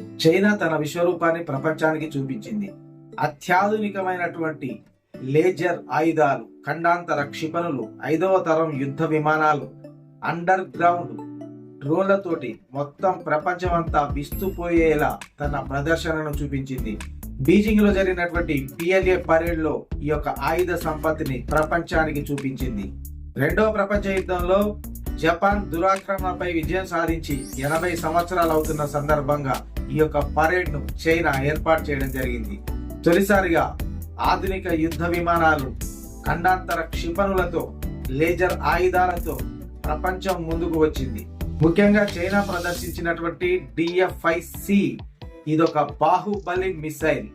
China తన విశ్వరూపాన్ని ప్రపంచానికి చూపించింది. అత్యాధునికమైనటువంటి లేజర్ ఆయుధాలు ఖండాంతర క్షిపణులు ఐదవ తరం యుద్ధ విమానాలు అండర్ గ్రౌండ్ డ్రోన్లతోటి మొత్తం ప్రపంచమంతా విస్తుపోయేలా తన ప్రదర్శనను చూపించింది. బీజింగ్లో జరిగినటువంటి పిఎల్ఏ పరేడ్లో ఈ యొక్క ఆయుధ సంపత్తిని ప్రపంచానికి చూపించింది. రెండవ ప్రపంచ యుద్ధంలో జపాన్ దురాక్రమణపై విజయం సాధించి ఎనభై సంవత్సరాలు అవుతున్న సందర్భంగా ఈ యొక్క పరేడ్ను చైనా ఏర్పాటు చేయడం జరిగింది. తొలిసారిగా ఆధునిక యుద్ధ విమానాలు ఖండాంతర క్షిపణులతో లేజర్ ఆయుధాలతో ప్రపంచం ముందుకు వచ్చింది. ముఖ్యంగా చైనా ప్రదర్శించినటువంటి డిఎఫ్ఐ సి ఇదొక బాహుబలి మిసైల్.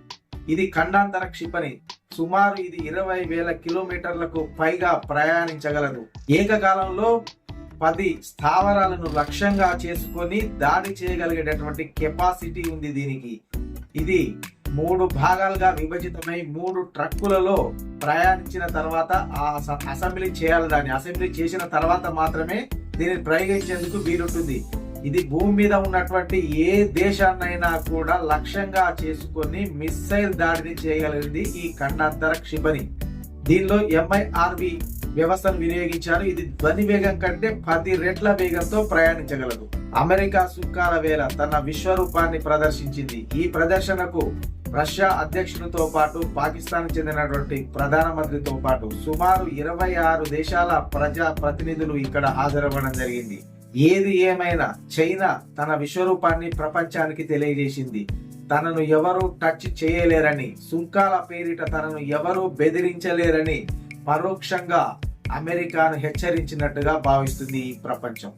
ఇది ఖండాంతర క్షిపణి. సుమారు ఇది ఇరవై వేల కిలోమీటర్లకు పైగా ప్రయాణించగలదు. ఏకకాలంలో పది స్థావరాలను లక్ష్యంగా చేసుకొని దాడి చేయగలిగేటటువంటి కెపాసిటీ ఉంది దీనికి. ఇది మూడు భాగాలుగా విభజితమై మూడు ట్రక్కులలో ప్రయాణించిన తర్వాత ఆ అసెంబ్లీ చేయాలి దాన్ని. అసెంబ్లీ చేసిన తర్వాత మాత్రమే దీన్ని ప్రయోగించేందుకు వీలుంటుంది. ఇది భూమి మీద ఉన్నటువంటి ఏ దేశాన్నైనా కూడా లక్ష్యంగా చేసుకొని మిస్సైల్ దాడిని చేయగలిగింది ఈ ఖండాంతర క్షిపణి. దీనిలో ఎంఐఆర్వి వ్యవస్థను వినియోగించారు. ఇది ధ్వని వేగం కంటే పది రెట్ల వేగంతో ప్రయాణించగలదు. అమెరికా సుక్కాల వేళ తన విశ్వరూపాన్ని ప్రదర్శించింది. ఈ ప్రదర్శనకు రష్యా అధ్యక్షునితో పాటు పాకిస్తాన్ చెందినటువంటి ప్రధానమంత్రితో పాటు సుమారు ఇరవై ఆరు దేశాల ప్రజా ప్రతినిధులు ఇక్కడ హాజరవ్వడం జరిగింది. ఏది ఏమైనా చైనా తన విశ్వరూపాన్ని ప్రపంచానికి తెలియజేసింది. తనను ఎవరు టచ్ చేయలేరని సుంకాల పేరిట తనను ఎవరూ బెదిరించలేరని పరోక్షంగా అమెరికాను హెచ్చరించినట్టుగా భావిస్తుంది ఈ ప్రపంచం.